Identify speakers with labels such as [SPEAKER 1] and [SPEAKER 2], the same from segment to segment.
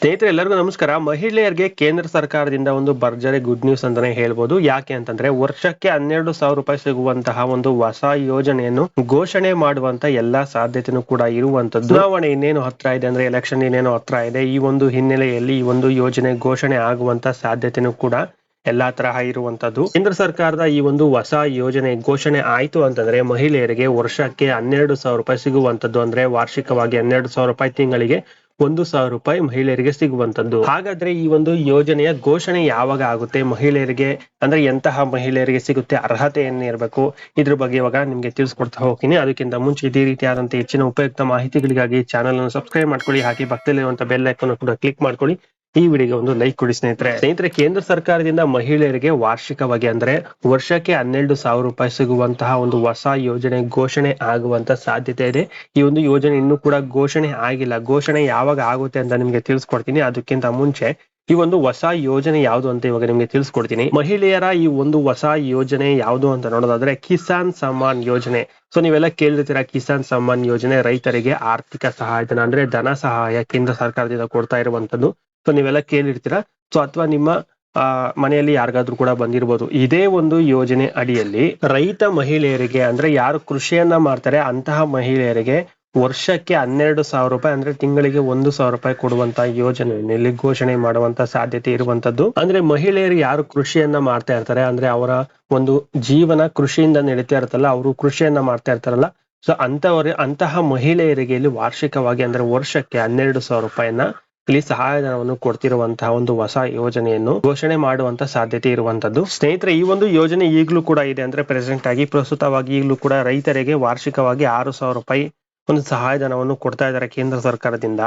[SPEAKER 1] ಸ್ನೇಹಿತರೆ, ಎಲ್ಲರಿಗೂ ನಮಸ್ಕಾರ. ಮಹಿಳೆಯರಿಗೆ ಕೇಂದ್ರ ಸರ್ಕಾರದಿಂದ ಒಂದು ಭರ್ಜರಿ ಗುಡ್ ನ್ಯೂಸ್ ಅಂತಾನೆ ಹೇಳ್ಬೋದು. ಯಾಕೆ ಅಂತಂದ್ರೆ, ವರ್ಷಕ್ಕೆ ಹನ್ನೆರಡು ಸಾವಿರ ರೂಪಾಯಿ ಸಿಗುವಂತಹ ಒಂದು ಹೊಸ ಯೋಜನೆಯನ್ನು ಘೋಷಣೆ ಮಾಡುವಂತ ಎಲ್ಲಾ ಸಾಧ್ಯತೆನೂ ಕೂಡ ಇರುವಂತದ್ದು. ಚುನಾವಣೆ ಇನ್ನೇನು ಹತ್ರ ಇದೆ ಅಂದ್ರೆ ಎಲೆಕ್ಷನ್ ಇನ್ನೇನು ಹತ್ರ ಇದೆ, ಈ ಒಂದು ಹಿನ್ನೆಲೆಯಲ್ಲಿ ಈ ಒಂದು ಯೋಜನೆ ಘೋಷಣೆ ಆಗುವಂತ ಸಾಧ್ಯತೆನೂ ಕೂಡ ಎಲ್ಲಾ ತರಹ ಇರುವಂತದ್ದು. ಕೇಂದ್ರ ಸರ್ಕಾರದ ಈ ಒಂದು ಹೊಸ ಯೋಜನೆ ಘೋಷಣೆ ಆಯ್ತು ಅಂತಂದ್ರೆ, ಮಹಿಳೆಯರಿಗೆ ವರ್ಷಕ್ಕೆ ಹನ್ನೆರಡು ಸಾವಿರ ರೂಪಾಯಿ ಸಿಗುವಂತದ್ದು ಅಂದ್ರೆ, ವಾರ್ಷಿಕವಾಗಿ ಹನ್ನೆರಡು ಸಾವಿರ ರೂಪಾಯಿ ತಿಂಗಳಿಗೆ ಒಂದು ಸಾವಿರ ರೂಪಾಯಿ ಮಹಿಳೆಯರಿಗೆ ಸಿಗುವಂತದ್ದು. ಹಾಗಾದ್ರೆ ಈ ಒಂದು ಯೋಜನೆಯ ಘೋಷಣೆ ಯಾವಾಗ ಆಗುತ್ತೆ? ಮಹಿಳೆಯರಿಗೆ, ಅಂದ್ರೆ ಎಂತಹ ಮಹಿಳೆಯರಿಗೆ ಸಿಗುತ್ತೆ ಅರ್ಹತೆ ಏನಿರಬೇಕು ಇರಬೇಕು ಇದ್ರ ಬಗ್ಗೆ ಇವಾಗ ನಿಮ್ಗೆ ತಿಳಿಸ್ಕೊಡ್ತಾ ಹೋಗ್ತೀನಿ. ಅದಕ್ಕಿಂತ ಮುಂಚೆ ಇದೇ ರೀತಿಯಾದಂತಹ ಹೆಚ್ಚಿನ ಉಪಯುಕ್ತ ಮಾಹಿತಿಗಳಿಗಾಗಿ ಚಾನಲ್ ಅನ್ನು ಸಬ್ಸ್ಕ್ರೈಬ್ ಮಾಡ್ಕೊಳ್ಳಿ. ಹಾಗೆ ಪಕ್ಕದಲ್ಲಿರುವಂತಹ ಬೆಲ್ ಐಕನ್ ಕೂಡ ಕ್ಲಿಕ್ ಮಾಡ್ಕೊಳ್ಳಿ. ಈ ವಿಡಿಯೋಗೆ ಒಂದು ಲೈಕ್ ಕೊಡಿ ಸ್ನೇಹಿತರೆ. ಸ್ನೇಹಿತರೆ, ಕೇಂದ್ರ ಸರ್ಕಾರದಿಂದ ಮಹಿಳೆಯರಿಗೆ ವಾರ್ಷಿಕವಾಗಿ ಅಂದ್ರೆ ವರ್ಷಕ್ಕೆ ಹನ್ನೆರಡು ಸಾವಿರ ರೂಪಾಯಿ ಸಿಗುವಂತಹ ಒಂದು ಹೊಸ ಯೋಜನೆ ಘೋಷಣೆ ಆಗುವಂತ ಸಾಧ್ಯತೆ ಇದೆ. ಈ ಒಂದು ಯೋಜನೆ ಇನ್ನೂ ಕೂಡ ಘೋಷಣೆ ಆಗಿಲ್ಲ. ಘೋಷಣೆ ಯಾವಾಗ ಆಗುತ್ತೆ ಅಂತ ನಿಮ್ಗೆ ತಿಳಿಸ್ಕೊಡ್ತೀನಿ. ಅದಕ್ಕಿಂತ ಮುಂಚೆ ಈ ಒಂದು ಹೊಸ ಯೋಜನೆ ಯಾವುದು ಅಂತ ಇವಾಗ ನಿಮ್ಗೆ ತಿಳಿಸ್ಕೊಡ್ತೀನಿ. ಮಹಿಳೆಯರ ಈ ಒಂದು ಹೊಸ ಯೋಜನೆ ಯಾವುದು ಅಂತ ನೋಡೋದಾದ್ರೆ ಕಿಸಾನ್ ಸಮ್ಮಾನ್ ಯೋಜನೆ. ಸೊ, ನೀವೆಲ್ಲ ಕೇಳಿರ್ತೀರಾ ಕಿಸಾನ್ ಸಮ್ಮಾನ್ ಯೋಜನೆ ರೈತರಿಗೆ ಆರ್ಥಿಕ ಸಹಾಯಧನ ಅಂದ್ರೆ ಧನ ಸಹಾಯ ಕೇಂದ್ರ ಸರ್ಕಾರದಿಂದ ಕೊಡ್ತಾ ಇರುವಂತದ್ದು. ನೀವೆಲ್ಲ ಕೇಳಿರ್ತೀರಾ? ಸೊ ಅಥವಾ ನಿಮ್ಮ, ಆ, ಮನೆಯಲ್ಲಿ ಯಾರಿಗಾದ್ರೂ ಕೂಡ ಬಂದಿರಬಹುದು ಇದೇ ಒಂದು ಯೋಜನೆ ಅಡಿಯಲ್ಲಿ ರೈತ ಮಹಿಳೆಯರಿಗೆ ಅಂದ್ರೆ ಯಾರು ಕೃಷಿಯನ್ನ ಮಾಡ್ತಾರೆ, ಅಂತಹ ಮಹಿಳೆಯರಿಗೆ ವರ್ಷಕ್ಕೆ ಹನ್ನೆರಡು ಸಾವಿರ ರೂಪಾಯಿ ಅಂದ್ರೆ ತಿಂಗಳಿಗೆ ಒಂದು ಸಾವಿರ ರೂಪಾಯಿ ಕೊಡುವಂತ ಯೋಜನೆಯನ್ನು ಇಲ್ಲಿ ಘೋಷಣೆ ಮಾಡುವಂತ ಸಾಧ್ಯತೆ ಇರುವಂತದ್ದು. ಅಂದ್ರೆ ಮಹಿಳೆಯರು ಯಾರು ಕೃಷಿಯನ್ನ ಮಾಡ್ತಾ ಇರ್ತಾರೆ ಅಂದ್ರೆ ಅವರ ಒಂದು ಜೀವನ ಕೃಷಿಯಿಂದ ನಡೀತಾ ಇರ್ತಲ್ಲ ಅವರು ಕೃಷಿಯನ್ನ ಮಾಡ್ತಾ ಇರ್ತಾರಲ್ಲ. ಸೊ ಅಂತವರ ಅಂತಹ ಮಹಿಳೆಯರಿಗೆ ಇಲ್ಲಿ ವಾರ್ಷಿಕವಾಗಿ ಅಂದ್ರೆ ವರ್ಷಕ್ಕೆ ಹನ್ನೆರಡು ಸಾವಿರ ರೂಪಾಯಿನ ಇಲ್ಲಿ ಸಹಾಯಧನವನ್ನು ಕೊಡ್ತಿರುವಂತಹ ಒಂದು ಹೊಸ ಯೋಜನೆಯನ್ನು ಘೋಷಣೆ ಮಾಡುವಂತ ಸಾಧ್ಯತೆ ಇರುವಂತದ್ದು. ಸ್ನೇಹಿತರೆ, ಈ ಒಂದು ಯೋಜನೆ ಈಗಲೂ ಕೂಡ ಇದೆ ಅಂದ್ರೆ ಪ್ರೆಸೆಂಟ್ ಆಗಿ ಪ್ರಸ್ತುತವಾಗಿ ಈಗಲೂ ಕೂಡ ರೈತರಿಗೆ ವಾರ್ಷಿಕವಾಗಿ ಆರು ಸಾವಿರ ರೂಪಾಯಿ ಒಂದು ಸಹಾಯಧನವನ್ನು ಕೊಡ್ತಾ ಇದ್ದಾರೆ ಕೇಂದ್ರ ಸರ್ಕಾರದಿಂದ.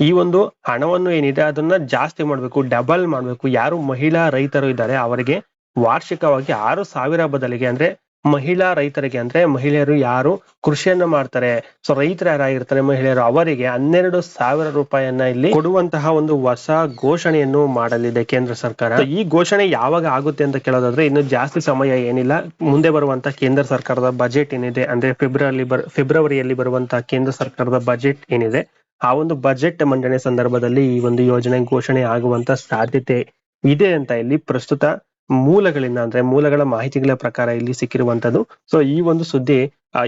[SPEAKER 1] ಈ ಒಂದು ಹಣವನ್ನು ಏನಿದೆ, ಅದನ್ನ ಜಾಸ್ತಿ ಮಾಡಬೇಕು ಡಬಲ್ ಮಾಡಬೇಕು. ಯಾರು ಮಹಿಳಾ ರೈತರು ಇದ್ದಾರೆ, ಅವರಿಗೆ ವಾರ್ಷಿಕವಾಗಿ ಆರು ಸಾವಿರ ಬದಲಿಗೆ ಅಂದ್ರೆ ಮಹಿಳಾ ರೈತರಿಗೆ ಅಂದ್ರೆ ಮಹಿಳೆಯರು ಯಾರು ಕೃಷಿಯನ್ನ ಮಾಡ್ತಾರೆ. ಸೊ ರೈತರು ಯಾರಾಗಿರ್ತಾರೆ? ಮಹಿಳೆಯರು ಅವರಿಗೆ ಹನ್ನೆರಡು ಸಾವಿರ ರೂಪಾಯಿಯನ್ನ ಇಲ್ಲಿ ಕೊಡುವಂತಹ ಒಂದು ಹೊಸ ಘೋಷಣೆಯನ್ನು ಮಾಡಲಿದೆ ಕೇಂದ್ರ ಸರ್ಕಾರ. ಈ ಘೋಷಣೆ ಯಾವಾಗ ಆಗುತ್ತೆ ಅಂತ ಕೇಳೋದಾದ್ರೆ ಇನ್ನು ಜಾಸ್ತಿ ಸಮಯ ಏನಿಲ್ಲ. ಮುಂದೆ ಬರುವಂತಹ ಕೇಂದ್ರ ಸರ್ಕಾರದ ಬಜೆಟ್ ಏನಿದೆ ಅಂದ್ರೆ ಫೆಬ್ರವರಿ ಬರ್ ಫೆಬ್ರವರಿಯಲ್ಲಿ ಬರುವಂತಹ ಕೇಂದ್ರ ಸರ್ಕಾರದ ಬಜೆಟ್ ಏನಿದೆ, ಆ ಒಂದು ಬಜೆಟ್ ಮಂಡನೆ ಸಂದರ್ಭದಲ್ಲಿ ಈ ಒಂದು ಯೋಜನೆ ಘೋಷಣೆ ಆಗುವಂತ ಸಾಧ್ಯತೆ ಇದೆ ಅಂತ ಇಲ್ಲಿ ಪ್ರಸ್ತುತ ಮೂಲಗಳಿಂದ ಅಂದ್ರೆ ಮೂಲಗಳ ಮಾಹಿತಿಗಳ ಪ್ರಕಾರ ಇಲ್ಲಿ ಸಿಕ್ಕಿರುವಂತದ್ದು. ಸೊ ಈ ಒಂದು ಸುದ್ದಿ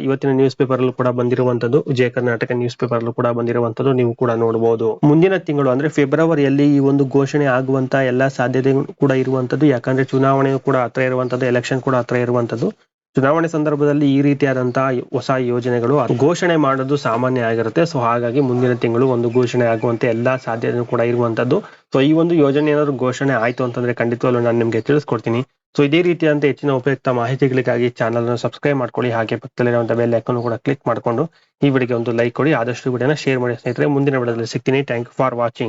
[SPEAKER 1] ಇವತ್ತಿನ ನ್ಯೂಸ್ ಪೇಪರ್ ಅಲ್ಲೂ ಕೂಡ ಬಂದಿರುವಂತದ್ದು. ವಿಜಯ ಕರ್ನಾಟಕ ನ್ಯೂಸ್ ಪೇಪರ್ ಅಲ್ಲೂ ಕೂಡ ಬಂದಿರುವಂತದ್ದು ನೀವು ಕೂಡ ನೋಡಬಹುದು ಮುಂದಿನ ತಿಂಗಳು ಅಂದ್ರೆ ಫೆಬ್ರವರಿಯಲ್ಲಿ ಈ ಒಂದು ಘೋಷಣೆ ಆಗುವಂತ ಎಲ್ಲಾ ಸಾಧ್ಯತೆ ಕೂಡ ಇರುವಂತದ್ದು. ಯಾಕಂದ್ರೆ ಚುನಾವಣೆಯು ಕೂಡ ಹತ್ರ ಇರುವಂತದ್ದು ಎಲೆಕ್ಷನ್ ಕೂಡ ಹತ್ರ ಇರುವಂತದ್ದು. ಚುನಾವಣೆ ಸಂದರ್ಭದಲ್ಲಿ ಈ ರೀತಿಯಾದಂತಹ ಹೊಸ ಯೋಜನೆಗಳು ಘೋಷಣೆ ಮಾಡೋದು ಸಾಮಾನ್ಯ ಆಗಿರುತ್ತೆ. ಸೊ ಹಾಗಾಗಿ ಮುಂದಿನ ತಿಂಗಳು ಒಂದು ಘೋಷಣೆ ಆಗುವಂತೆ ಎಲ್ಲಾ ಸಾಧ್ಯತೆ ಕೂಡ ಇರುವಂತದ್ದು. ಸೊ ಈ ಒಂದು ಯೋಜನೆ ಏನಾದ್ರು ಘೋಷಣೆ ಆಯ್ತು ಅಂತಂದ್ರೆ ಖಂಡಿತವಾಗ್ಲೂ ನಾನು ನಿಮ್ಗೆ ತಿಳಿಸ್ಕೊಡ್ತೀನಿ. ಸೊ ಇದೇ ರೀತಿಯಂತ ಹೆಚ್ಚಿನ ಉಪಯುಕ್ತ ಮಾಹಿತಿಗಳಿಗಾಗಿ ಚಾನಲ್ ಅನ್ನು ಸಬ್ಸ್ಕ್ರೈಬ್ ಮಾಡ್ಕೊಳ್ಳಿ. ಹಾಗೆ ಪಕ್ಕದಲ್ಲಿರುವಂತಹ ಬೆಲ್ ಐಕನ್ ಕೂಡ ಕ್ಲಿಕ್ ಮಾಡ್ಕೊಂಡು ಈ ವಿಡಿಯೋಗೆ ಒಂದು ಲೈಕ್ ಕೊಡಿ. ಆದಷ್ಟು ವಿಡಿಯೋನ ಶೇರ್ ಮಾಡಿ ಸ್ನೇಹಿತರೆ. ಮುಂದಿನ ವಿಡಿಯೋದಲ್ಲಿ ಸಿಗ್ತೀನಿ. Thank you for watching